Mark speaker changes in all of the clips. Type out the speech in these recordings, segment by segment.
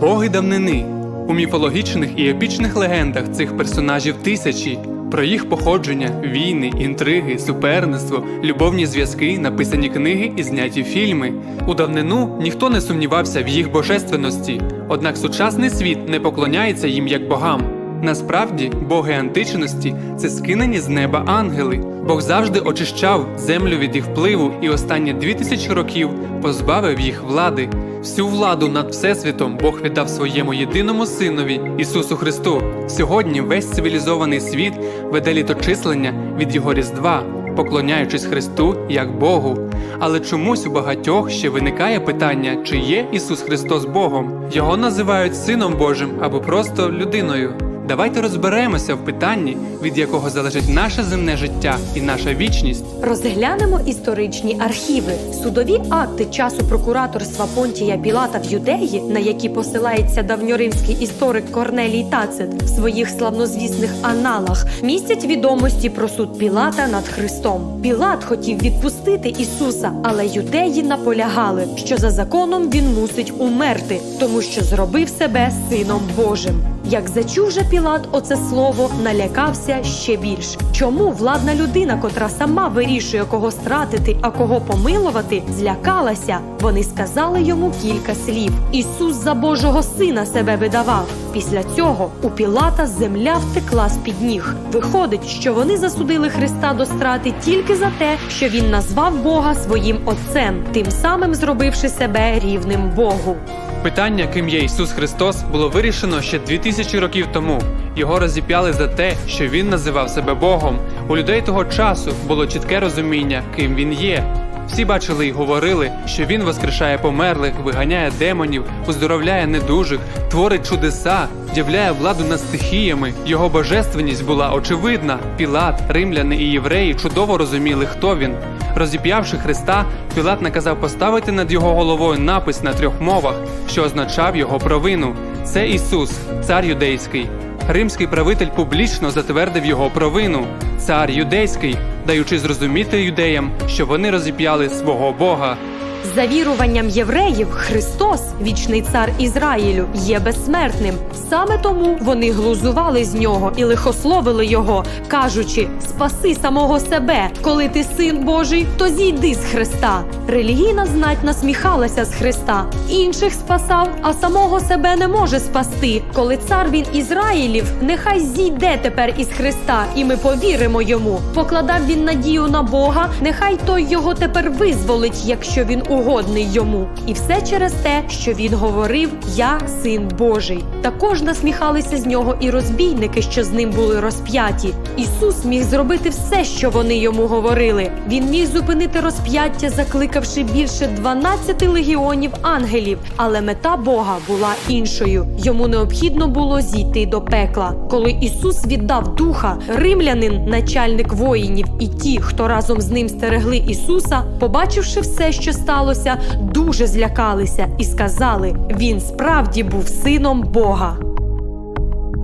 Speaker 1: Боги давнини. У міфологічних і епічних легендах цих персонажів тисячі. Про їх походження, війни, інтриги, суперництво, любовні зв'язки, написані книги і зняті фільми. У давнину ніхто не сумнівався в їх божественності, однак сучасний світ не поклоняється їм як богам. Насправді, боги античності це скинені з неба ангели. Бог завжди очищав землю від їх впливу і останні дві тисячі років позбавив їх влади. Всю владу над Всесвітом Бог віддав своєму єдиному синові Ісусу Христу. Сьогодні весь цивілізований світ веде літочислення від його Різдва, поклоняючись Христу як Богу. Але чомусь у багатьох ще виникає питання, чи є Ісус Христос Богом. Його називають Сином Божим або просто людиною. Давайте розберемося в питанні, від якого залежить наше земне життя і наша вічність.
Speaker 2: Розглянемо історичні архіви, судові акти часу прокураторства Понтія Пілата в Юдеї, на які посилається давньоримський історик Корнелій Тацит в своїх славнозвісних аналах, містять відомості про суд Пілата над Христом. Пілат хотів відпустити Ісуса, але юдеї наполягали, що за законом він мусить умерти, тому що зробив себе сином Божим. Як зачув же Пілат оце слово, налякався ще більш. Чому владна людина, котра сама вирішує, кого стратити, а кого помилувати, злякалася? Вони сказали йому кілька слів. Ісус за Божого сина себе видавав. Після цього у Пілата земля втекла з під ніг. Виходить, що вони засудили Христа до страти тільки за те, що він назвав Бога своїм отцем, тим самим зробивши себе рівним Богу.
Speaker 1: Питання, ким є Ісус Христос, було вирішено ще 2000 років тому. Його розіп'яли за те, що він називав себе Богом. У людей того часу було чітке розуміння, ким він є. Всі бачили і говорили, що він воскрешає померлих, виганяє демонів, уздоровляє недужих, творить чудеса, являє владу над стихіями. Його божественність була очевидна. Пілат, римляни і євреї чудово розуміли, хто він. Розіп'явши Христа, Пілат наказав поставити над його головою напис на трьох мовах, що означав його провину. Це Ісус, цар юдейський. Римський правитель публічно затвердив його провину. Цар юдейський, даючи зрозуміти юдеям, що вони розіп'яли свого Бога.
Speaker 2: За віруванням євреїв, Христос, вічний цар Ізраїлю, є безсмертним. Саме тому вони глузували з нього і лихословили його, кажучи: спаси самого себе, коли ти син Божий, то зійди з Христа. Релігійна знать насміхалася з Христа, інших спасав, а самого себе не може спасти. Коли цар він Ізраїлів, нехай зійде тепер із Христа, і ми повіримо йому. Покладав він надію на Бога, нехай той його тепер визволить, якщо він угодний йому. І все через те, що він говорив: Я син Божий. Також насміхалися з нього і розбійники, що з ним були розп'яті. Ісус міг зробити все, що вони йому говорили. Він міг зупинити розп'яття, закликавши більше 12 легіонів ангелів. Але мета Бога була іншою. Йому необхідно було зійти до пекла. Коли Ісус віддав духа, римлянин, начальник воїнів, і ті, хто разом з ним стерегли Ісуса, побачивши все, що сталося, дуже злякалися і сказали: Він справді був сином Бога.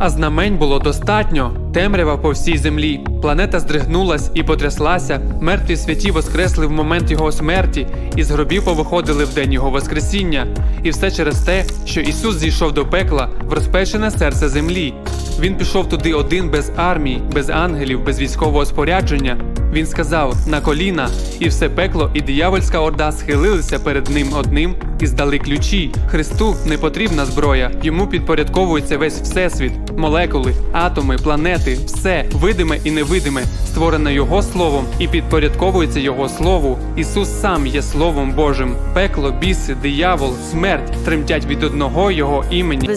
Speaker 1: А знамень було достатньо. Темрява по всій землі. Планета здригнулась і потряслася. Мертві святі воскресли в момент його смерті, і з гробів повиходили в день його воскресіння. І все через те, що Ісус зійшов до пекла в розпечене серце землі. Він пішов туди один без армії, без ангелів, без військового спорядження. Він сказав на коліна, і все пекло і диявольська орда схилилися перед ним одним і здали ключі. Христу не потрібна зброя. Йому підпорядковується весь всесвіт, молекули, атоми, планети, все видиме і невидиме, створене його словом і підпорядковується його слову. Ісус сам є Словом Божим. Пекло, біси, диявол, смерть тремтять від одного його імені.